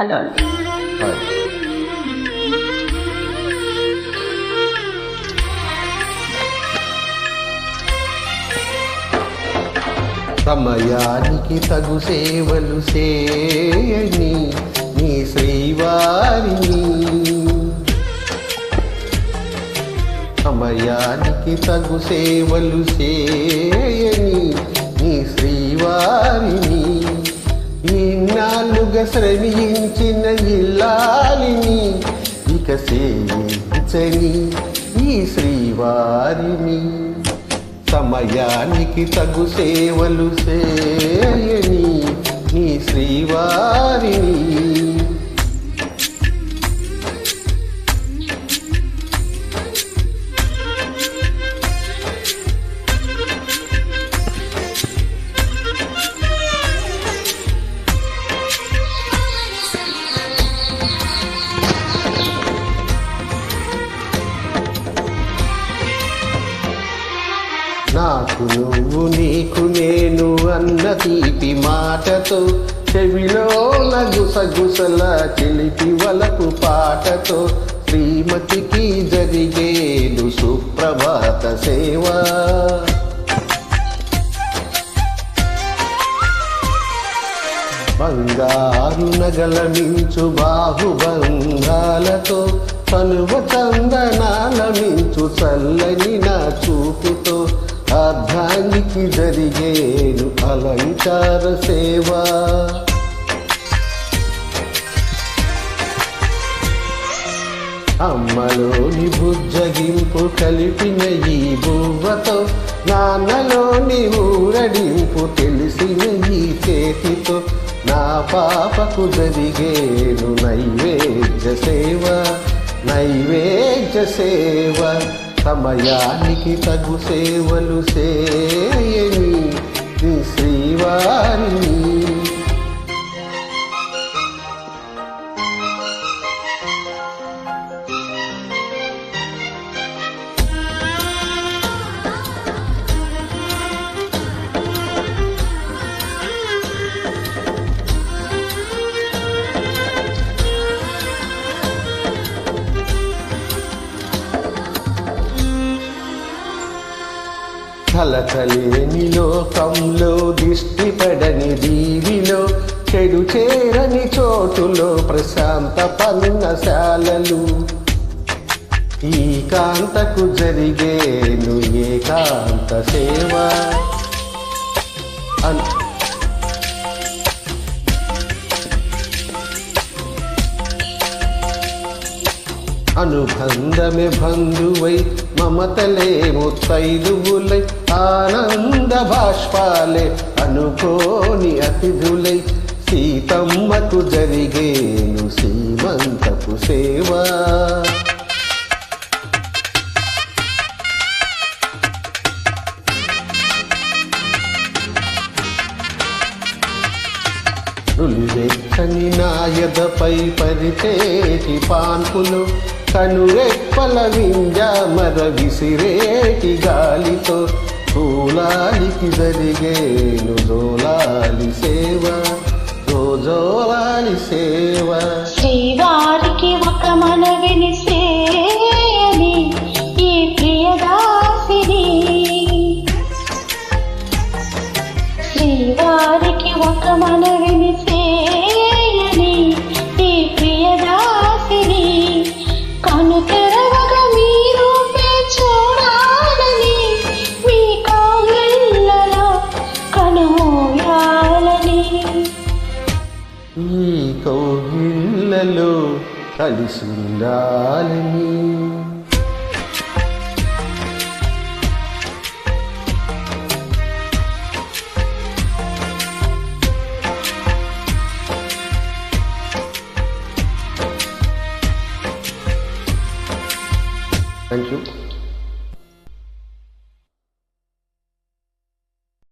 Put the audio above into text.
Hello అండి. సమయానికి తగు సేవలు చేయని నీ శ్రీవారిని. సమయానికి తగు సేవలు చేయని నీ శ్రీవారిని. ఇన్నాళ్ళుగా శ్రమించిన ఇల్లాలిని ఇక సేవించని ఈ శ్రీవారిని. సమయానికి తగు సేవలు చేయని నీ శ్రీవారిని. నాకు నువ్వు నీకు నేను అన్న తీపి మాటతో చెవిలో గుసగుసల చెలిపి వలపు పాటతో శ్రీమతికి జరిగేను సుప్రభాత సేవ. బంగారు నగల మించు బాహుబంధాలతో కనువ చందనాల మించు చల్లని నా చూపుతో అర్ధానికి జరిగేను అలంకార సేవ. అమ్మలోని బుజ్జగింపు కలిపిన ఈ బువ్వతో నాన్నలోని ఊరడింపు తెలిసిన ఈ చేతితో నా పాపకు జరిగేను నైవేద్య సేవ నైవేద్య సేవ. సమయానికి తగు సేవలు సేయని శ్రీవారిని కలకలేని లోకంలో దిష్టి పడని దీవిలో చెడు చేరని చోటులో ప్రశాంత పన్నశాలలు ఈ కాంతకు జరిగేను ఏకాంత సేవ. అనుబంధమే బంధువై మమతలే ముత్తైదువులై ఆనంద బాష్పాలే అనుకోని అతిథులై. సీతమ్మకు జరిగేను సీమంతపు సేవ. నులివెచ్చని నాయదపై పరిచేటి పాన్పులు కనురెప్పల వింజామర విసిరేటి గాలితో పూలాలికి జరిగేను జోలాలి సేవ జోలాలి సేవ. శ్రీవారికి ఒక మనవిని సేయని ఈ ప్రియదాసిని. శ్రీవారికి ఒక మనవిని ఈ కౌగిళ్ళలో కలిసి ఉండాలని థ్యాంక్ యూ